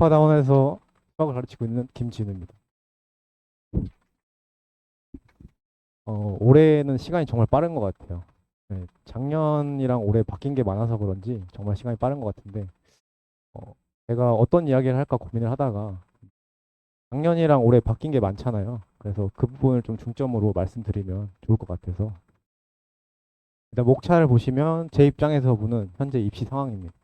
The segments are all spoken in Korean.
양파다원에서 수학을 가르치고 있는 김진우입니다. 어, 올해는 시간이 정말 빠른 것 같아요. 네, 작년이랑 올해 바뀐 게 많아서 그런지 정말 시간이 빠른 것 같은데 어, 제가 어떤 이야기를 할까 고민을 하다가 작년이랑 올해 바뀐 게 많잖아요. 그래서 그 부분을 좀 중점으로 말씀드리면 좋을 것 같아서 일단 목차를 보시면 제 입장에서 보는 현재 입시 상황입니다.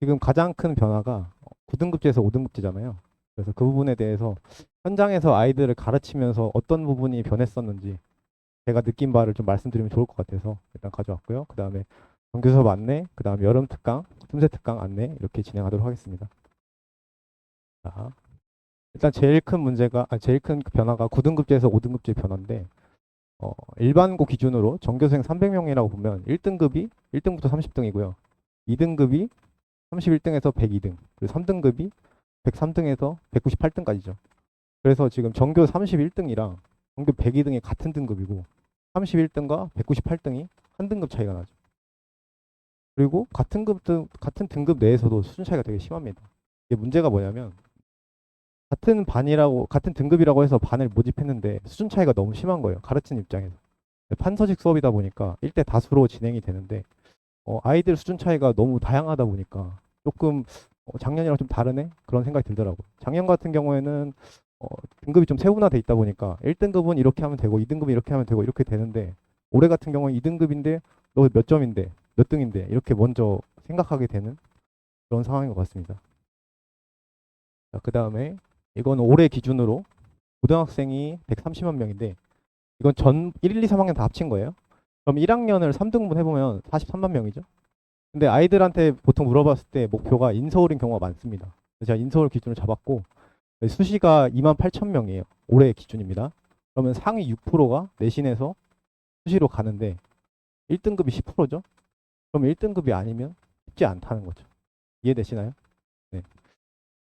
지금 가장 큰 변화가 9등급제에서 5등급제잖아요. 그래서 그 부분에 대해서 현장에서 아이들을 가르치면서 어떤 부분이 변했었는지 제가 느낀 바를 좀 말씀드리면 좋을 것 같아서 일단 가져왔고요. 그 다음에 정규 수업 안내, 그 다음에 여름 특강, 틈새 특강 안내 이렇게 진행하도록 하겠습니다. 자, 일단 제일 큰 문제가, 아, 제일 큰 변화가 9등급제에서 5등급제 변화인데 어, 일반고 기준으로 전교생 300명이라고 보면 1등급이 1등부터 30등이고요. 2등급이 31등에서 102등, 그리고 3등급이 103등에서 198등까지죠. 그래서 지금 전교 31등이랑 전교 102등이 같은 등급이고 31등과 198등이 한 등급 차이가 나죠. 그리고 같은 급 등, 같은 등급 내에서도 수준 차이가 되게 심합니다. 이게 문제가 뭐냐면 같은 반이라고 같은 등급이라고 해서 반을 모집했는데 수준 차이가 너무 심한 거예요. 가르치는 입장에서. 판서식 수업이다 보니까 1대 다수로 진행이 되는데 어, 아이들 수준 차이가 너무 다양하다 보니까 조금 어, 작년이랑 좀 다르네 그런 생각이 들더라고요. 작년 같은 경우에는 어, 등급이 좀 세분화돼 있다 보니까 1등급은 이렇게 하면 되고 2등급은 이렇게 하면 되고 이렇게 되는데 올해 같은 경우는 2등급인데 너 몇 점인데 몇 등인데 이렇게 먼저 생각하게 되는 그런 상황인 것 같습니다. 자, 그 다음에 이건 올해 기준으로 고등학생이 130만 명인데 이건 전 1, 2, 3학년 다 합친 거예요. 그럼 1학년을 3등분 해보면 43만 명이죠. 근데 아이들한테 보통 물어봤을 때 목표가 인서울인 경우가 많습니다. 제가 인서울 기준을 잡았고 수시가 2만 8천 명이에요. 올해 기준입니다. 그러면 상위 6%가 내신에서 수시로 가는데 1등급이 10%죠? 그럼 1등급이 아니면 쉽지 않다는 거죠. 이해되시나요? 네.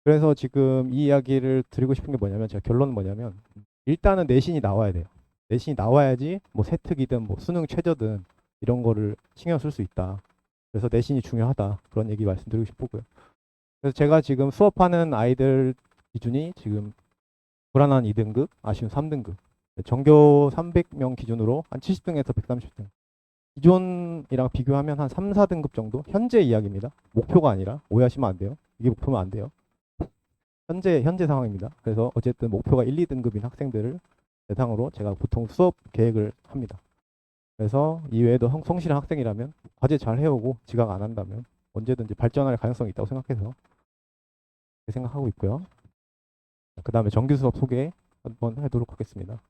그래서 지금 이 이야기를 드리고 싶은 게 뭐냐면 제가 결론은 뭐냐면 일단은 내신이 나와야 돼요. 내신이 나와야지 뭐 세특이든 뭐 수능 최저든 이런 거를 신경 쓸 수 있다. 그래서 내신이 중요하다. 그런 얘기 말씀드리고 싶고요. 그래서 제가 지금 수업하는 아이들 기준이 지금 불안한 2등급, 아쉬운 3등급. 전교 300명 기준으로 한 70등에서 130등. 기존이랑 비교하면 한 3, 4등급 정도? 현재 이야기입니다. 목표가 아니라 오해하시면 안 돼요. 이게 목표면 안 돼요. 현재 현재 상황입니다. 그래서 어쨌든 목표가 1, 2등급인 학생들을 대상으로 제가 보통 수업 계획을 합니다. 그래서 이외에도 성- 성실한 학생이라면 과제 잘 해오고 지각 안 한다면 언제든지 발전할 가능성이 있다고 생각해서 생각하고 있고요. 그 다음에 정규 수업 소개 한번 하도록 하겠습니다.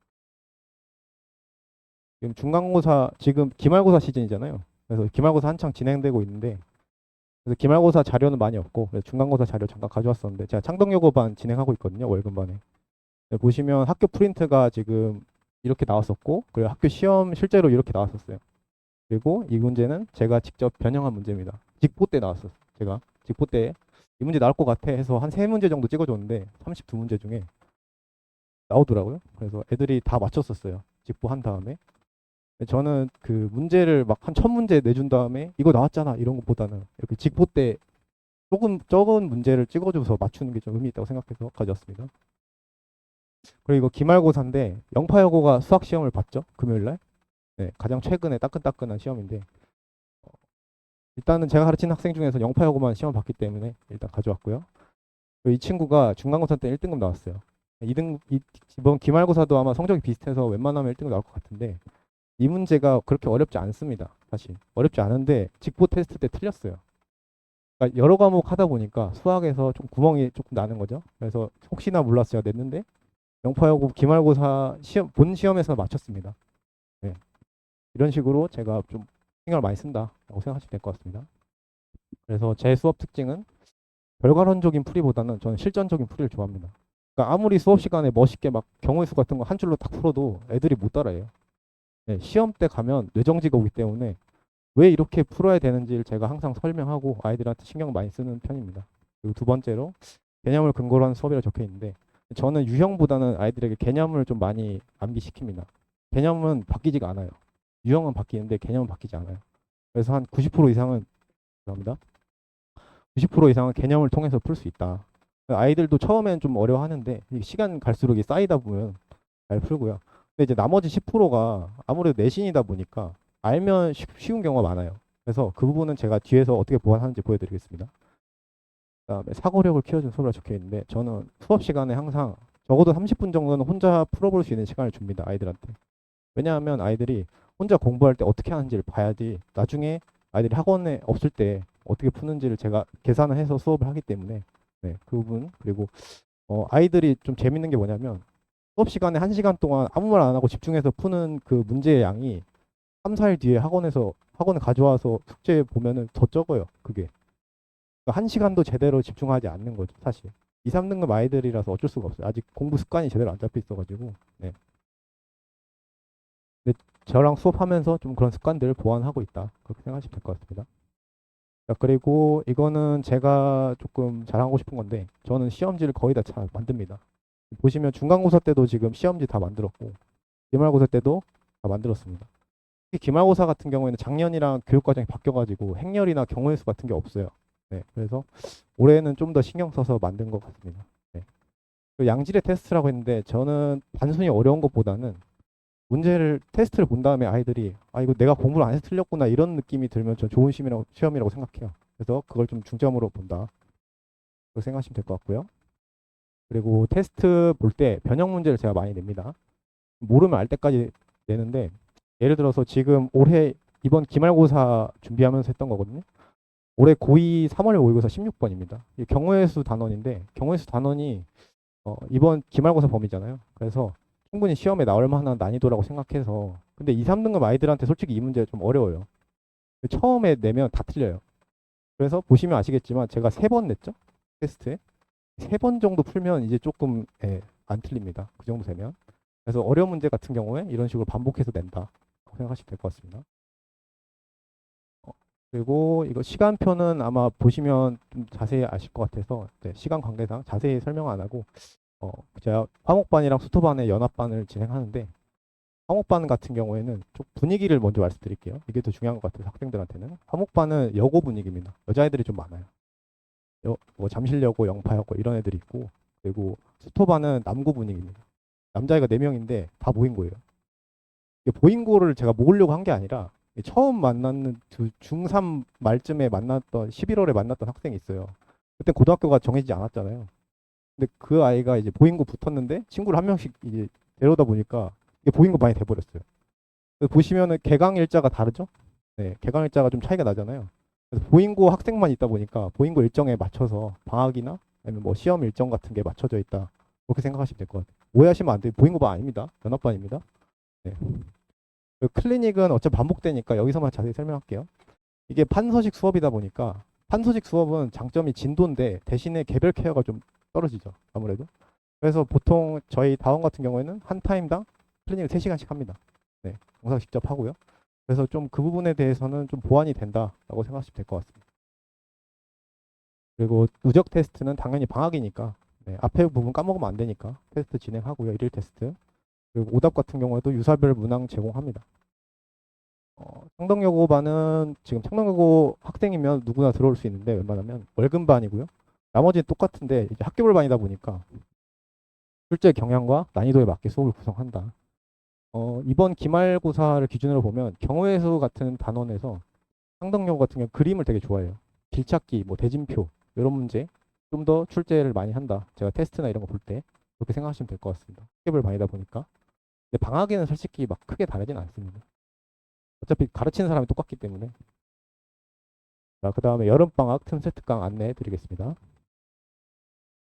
지금 중간고사 지금 기말고사 시즌이잖아요. 그래서 기말고사 한창 진행되고 있는데 그래서 기말고사 자료는 많이 없고 중간고사 자료 잠깐 가져왔었는데 제가 창덕여고반 진행하고 있거든요 월급반에 네, 보시면 학교 프린트가 지금 이렇게 나왔었고 그리고 학교 시험 실제로 이렇게 나왔었어요. 그리고 이 문제는 제가 직접 변형한 문제입니다. 직보 때 나왔었어요. 제가 직보 때 이 문제 나올 것 같아 해서 한 세 문제 정도 찍어줬는데 32문제 중에 나오더라고요. 그래서 애들이 다 맞췄었어요. 직보 한 다음에 근데 저는 그 문제를 막한천 문제 내준 다음에 이거 나왔잖아 이런 것보다는 이렇게 직보 때 조금 적은 문제를 찍어줘서 맞추는 게 좀 의미 있다고 생각해서 가져왔습니다. 그리고 이거 기말고사인데 영파여고가 수학 시험을 봤죠 금요일 날. 네, 가장 최근에 따끈따끈한 시험인데 어, 일단은 제가 가르치는 학생 중에서 영파여고만 시험을 봤기 때문에 일단 가져왔고요. 이 친구가 중간고사 때 1등급 나왔어요. 2등 이, 이번 기말고사도 아마 성적이 비슷해서 웬만하면 1등급 나올 것 같은데 이 문제가 그렇게 어렵지 않습니다. 사실 어렵지 않은데 직보 테스트 때 틀렸어요. 그러니까 여러 과목 하다 보니까 수학에서 좀 구멍이 조금 나는 거죠. 그래서 혹시나 몰랐어요. 냈는데 영파여고 기말고사 시험 본 시험에서 맞췄습니다. 네. 이런 식으로 제가 좀 신경을 많이 쓴다라고 생각하시면 될 것 같습니다. 그래서 제 수업 특징은 결과론적인 풀이보다는 저는 실전적인 풀이를 좋아합니다. 그러니까 아무리 수업 시간에 멋있게 막 경우의 수 같은 거 한 줄로 딱 풀어도 애들이 못 따라해요. 네, 시험 때 가면 뇌정지가 오기 때문에 왜 이렇게 풀어야 되는지를 제가 항상 설명하고 아이들한테 신경 많이 쓰는 편입니다. 그리고 두 번째로 개념을 근거로 한 수업이라 적혀 있는데 저는 유형보다는 아이들에게 개념을 좀 많이 암기시킵니다. 개념은 바뀌지가 않아요. 유형은 바뀌는데 개념은 바뀌지 않아요. 그래서 한 90% 이상은 죄송합니다. 90% 이상은 개념을 통해서 풀 수 있다. 아이들도 처음엔 좀 어려워하는데 시간 갈수록 쌓이다 보면 잘 풀고요. 근데 이제 나머지 10%가 아무래도 내신이다 보니까 알면 쉬- 쉬운 경우가 많아요. 그래서 그 부분은 제가 뒤에서 어떻게 보완하는지 보여드리겠습니다. 그다음에 사고력을 키워주는 수업이라 적혀 있는데 저는 수업 시간에 항상 적어도 30분 정도는 혼자 풀어볼 수 있는 시간을 줍니다 아이들한테. 왜냐하면 아이들이 혼자 공부할 때 어떻게 하는지를 봐야지 나중에 아이들이 학원에 없을 때 어떻게 푸는지를 제가 계산을 해서 수업을 하기 때문에 네, 그 부분 그리고 어, 아이들이 좀 재밌는 게 뭐냐면 수업 시간에 1시간 동안 아무 말 안 하고 집중해서 푸는 그 문제의 양이 3, 4일 뒤에 학원에서 학원에 가져와서 숙제 보면은 더 적어요. 그게. 그러니까 1시간도 제대로 집중하지 않는 거죠, 사실. 2, 3등급 아이들이라서 어쩔 수가 없어요. 아직 공부 습관이 제대로 안 잡혀 있어 가지고. 네. 근데 저랑 수업하면서 좀 그런 습관들을 보완하고 있다. 그렇게 생각하시면 될 것 같습니다. 자, 그리고 이거는 제가 조금 자랑하고 싶은 건데 저는 시험지를 거의 다 잘 만듭니다. 보시면 중간고사 때도 지금 시험지 다 만들었고 기말고사 때도 다 만들었습니다. 특히 기말고사 같은 경우에는 작년이랑 교육과정이 바뀌어가지고 행렬이나 경우의 수 같은 게 없어요. 네, 그래서 올해는 좀 더 신경 써서 만든 것 같습니다. 네. 그 양질의 테스트라고 했는데 저는 단순히 어려운 것보다는 문제를 테스트를 본 다음에 아이들이 아 이거 내가 공부를 안 해서 틀렸구나 이런 느낌이 들면 전 좋은 시험이라고, 시험이라고 생각해요. 그래서 그걸 좀 중점으로 본다. 그렇게 생각하시면 될 것 같고요. 그리고 테스트 볼 때 변형 문제를 제가 많이 냅니다. 모르면 알 때까지 내는데 예를 들어서 지금 올해 이번 기말고사 준비하면서 했던 거거든요. 올해 고2 3월 모의고사 16번입니다. 이게 경우의 수 단원인데 경우의 수 단원이 어, 이번 기말고사 범위잖아요. 그래서 충분히 시험에 나올 만한 난이도라고 생각해서 근데 2, 3등급 아이들한테 솔직히 이 문제 좀 어려워요. 처음에 내면 다 틀려요. 그래서 보시면 아시겠지만 제가 세 번 냈죠 테스트에 세 번 정도 풀면 이제 조금 예, 안 틀립니다. 그 정도 되면 그래서 어려운 문제 같은 경우에 이런 식으로 반복해서 낸다 생각하시면 될 것 같습니다. 어, 그리고 이거 시간표는 아마 보시면 좀 자세히 아실 것 같아서 네, 시간 관계상 자세히 설명 안 하고 어, 제가 화목반이랑 수토반의 연합반을 진행하는데 화목반 같은 경우에는 좀 분위기를 먼저 말씀드릴게요. 이게 더 중요한 것 같아요. 학생들한테는 화목반은 여고 분위기입니다. 여자애들이 좀 많아요. 여, 뭐 잠실여고, 영파여고 이런 애들이 있고 그리고 수토반은 남고 분위기입니다. 남자애가 4명인데 다 모인고예요. 이게 보인고를 제가 모으려고 한 게 아니라 처음 만났는 두- 중3 말쯤에 만났던 11월에 만났던 학생이 있어요. 그때 고등학교가 정해지지 않았잖아요. 근데 그 아이가 이제 보인고 붙었는데 친구를 한 명씩 이제 데려오다 보니까 이게 보인고 많이 돼버렸어요. 보시면은 개강 일자가 다르죠? 네, 개강 일자가 좀 차이가 나잖아요. 그래서 보인고 학생만 있다 보니까 보인고 일정에 맞춰서 방학이나 아니면 뭐 시험 일정 같은 게 맞춰져 있다. 그렇게 생각하시면 될 것 같아요. 오해하시면 안 돼요. 보인고반 아닙니다. 연합반입니다. 네. 그 클리닉은 어차피 반복되니까 여기서만 자세히 설명할게요. 이게 판서식 수업이다 보니까 판서식 수업은 장점이 진도인데 대신에 개별 케어가 좀 떨어지죠. 아무래도. 그래서 보통 저희 다원 같은 경우에는 한 타임당 클리닉을 3시간씩 합니다. 네. 영상 직접 하고요. 그래서 좀 그 부분에 대해서는 좀 보완이 된다라고 생각하시면 될 것 같습니다. 그리고 누적 테스트는 당연히 방학이니까 네, 앞에 부분 까먹으면 안 되니까 테스트 진행하고요. 일일 테스트. 그리고 오답 같은 경우에도 유사별 문항 제공합니다. 어, 창덕여고반은 지금 창덕여고 학생이면 누구나 들어올 수 있는데 웬만하면 월급반이고요. 나머지는 똑같은데 이제 학교별 반이다 보니까 실제 경향과 난이도에 맞게 수업을 구성한다. 어, 이번 기말고사를 기준으로 보면 경우의 수 같은 단원에서 창덕여고 같은 경우 그림을 되게 좋아해요. 길찾기, 뭐 대진표 이런 문제 좀 더 출제를 많이 한다. 제가 테스트나 이런 거 볼 때 그렇게 생각하시면 될 것 같습니다. 학교별 반이다 보니까. 근데 방학에는 솔직히 막 크게 다르진 않습니다. 어차피 가르치는 사람이 똑같기 때문에. 자, 그 다음에 여름방학 틈새 특강 안내해 드리겠습니다.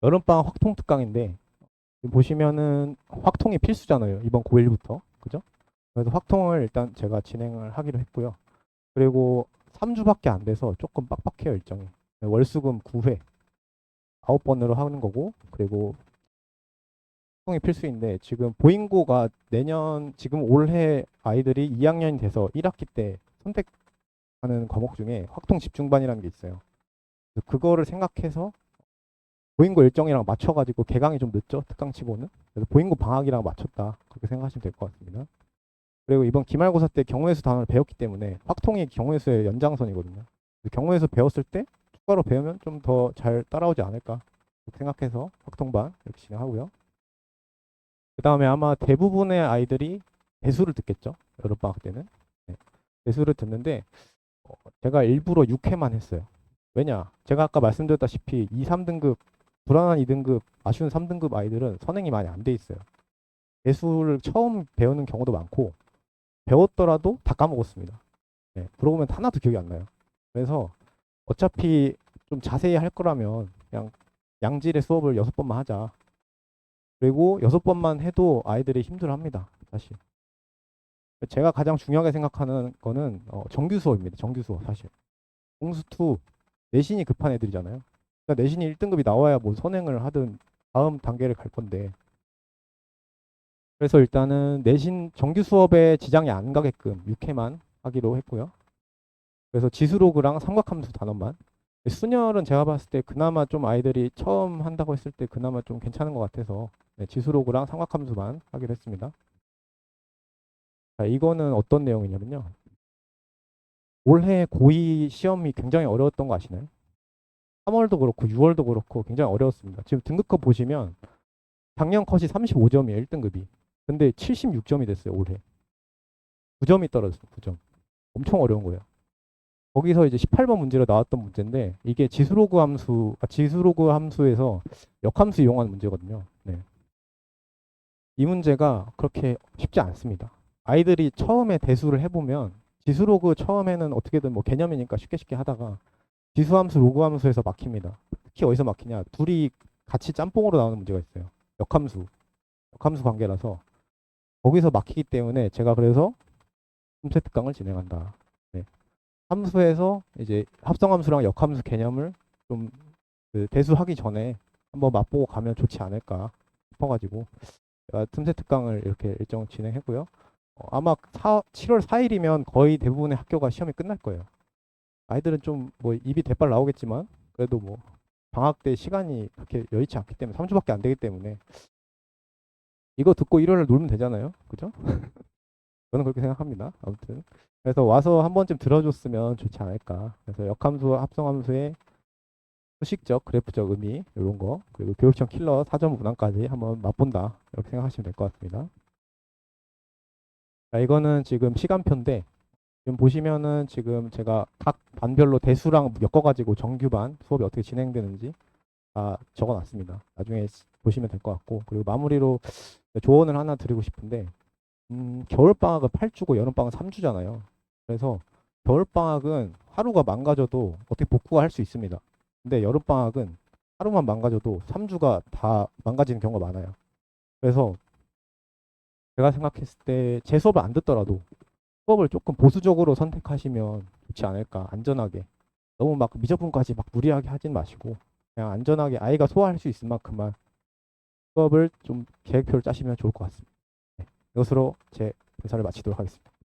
여름방학 확통 특강인데, 보시면은 확통이 필수잖아요. 이번 고1부터. 그죠? 그래서 확통을 일단 제가 진행을 하기로 했고요. 그리고 3주밖에 안 돼서 조금 빡빡해요, 일정이. 월수금 9회. 9번으로 하는 거고, 그리고 활동이 필수인데 지금 보잉고가 내년 지금 올해 아이들이 2학년이 돼서 1학기 때 선택하는 과목 중에 확통 집중반이라는 게 있어요. 그거를 생각해서 보잉고 일정이랑 맞춰가지고 개강이 좀 늦죠 특강치고는 그래서 보잉고 방학이랑 맞췄다 그렇게 생각하시면 될 것 같습니다. 그리고 이번 기말고사 때 경우의 수 단어를 배웠기 때문에 확통이 경우의 수의 연장선이거든요. 수 배웠을 때 추가로 배우면 좀 더 잘 따라오지 않을까 생각해서 확통반 이렇게 진행하고요. 그 다음에 아마 대부분의 아이들이 대수를 듣겠죠. 여름방학 때는. 네. 대수를 듣는데 어, 제가 일부러 6회만 했어요. 왜냐? 제가 아까 말씀드렸다시피 2, 3등급 불안한 2등급, 아쉬운 3등급 아이들은 선행이 많이 안 돼 있어요. 대수를 처음 배우는 경우도 많고 배웠더라도 다 까먹었습니다. 네, 그러고 보면 하나도 기억이 안 나요. 그래서 어차피 좀 자세히 할 거라면 그냥 양질의 수업을 여섯 번만 하자. 그리고 여섯 번만 해도 아이들이 힘들어합니다. 사실. 제가 가장 중요하게 생각하는 거는 어, 정규 수업입니다. 정규 수업 사실. 공수2 내신이 급한 애들이잖아요. 그러니까 내신이 1등급이 나와야 뭐 선행을 하든 다음 단계를 갈 건데. 그래서 일단은 내신 정규 수업에 지장이 안 가게끔 6회만 하기로 했고요. 그래서 지수로그랑 삼각함수 단원만. 순열은 제가 봤을 때 그나마 좀 아이들이 처음 한다고 했을 때 그나마 좀 괜찮은 것 같아서 네, 지수로그랑 삼각함수만 하기로 했습니다. 자, 이거는 어떤 내용이냐면요. 올해 고2 시험이 굉장히 어려웠던 거 아시나요? 3월도 그렇고 6월도 그렇고 굉장히 어려웠습니다. 지금 등급컷 보시면 작년 컷이 35점이에요. 1등급이. 근데 76점이 됐어요. 올해. 9점이 떨어졌어요. 9점. 엄청 어려운 거예요. 거기서 이제 18번 문제로 나왔던 문제인데 이게 지수로그 함수, 아, 지수로그 함수에서 역함수 이용한 문제거든요. 네. 이 문제가 그렇게 쉽지 않습니다. 아이들이 처음에 대수를 해보면 지수로그 처음에는 어떻게든 뭐 개념이니까 쉽게 쉽게 하다가 지수함수, 로그함수에서 막힙니다. 특히 어디서 막히냐? 둘이 같이 짬뽕으로 나오는 문제가 있어요. 역함수, 역함수 관계라서 거기서 막히기 때문에 제가 그래서 틈새 특강을 진행한다. 네. 함수에서 이제 합성함수랑 역함수 개념을 좀 그 대수하기 전에 한번 맛보고 가면 좋지 않을까 싶어가지고 제가 틈새 특강을 이렇게 일정 진행했고요. 어, 아마 4, 7월 4일이면 거의 대부분의 학교가 시험이 끝날 거예요. 아이들은 좀 뭐 입이 대빨 나오겠지만 그래도 뭐 방학 때 시간이 그렇게 여의치 않기 때문에 3주밖에 안 되기 때문에 이거 듣고 일요일에 놀면 되잖아요. 그죠? 저는 그렇게 생각합니다. 아무튼 그래서 와서 한 번쯤 들어줬으면 좋지 않을까. 그래서 역함수, 합성함수의 수식적, 그래프적 의미 이런 거 그리고 교육청 킬러 사전 문항까지 한번 맛본다 이렇게 생각하시면 될 것 같습니다. 자, 이거는 지금 시간표인데 지금 보시면은 지금 제가 각 반별로 대수랑 엮어가지고 정규반 수업이 어떻게 진행되는지 다 적어놨습니다. 나중에 시- 보시면 될 것 같고 그리고 마무리로 조언을 하나 드리고 싶은데 음, 겨울 방학은 8주고 여름 방학은 3주잖아요. 그래서 겨울 방학은 하루가 망가져도 어떻게 복구가 할 수 있습니다. 근데 여름 방학은 하루만 망가져도 3주가 다 망가지는 경우가 많아요. 그래서 제가 생각했을 때 제 수업을 안 듣더라도 수업을 조금 보수적으로 선택하시면 좋지 않을까 안전하게 너무 막 미적분까지 막 무리하게 하진 마시고 그냥 안전하게 아이가 소화할 수 있을 만큼만 수업을 좀 계획표를 짜시면 좋을 것 같습니다. 네, 이것으로 제 인사를 마치도록 하겠습니다.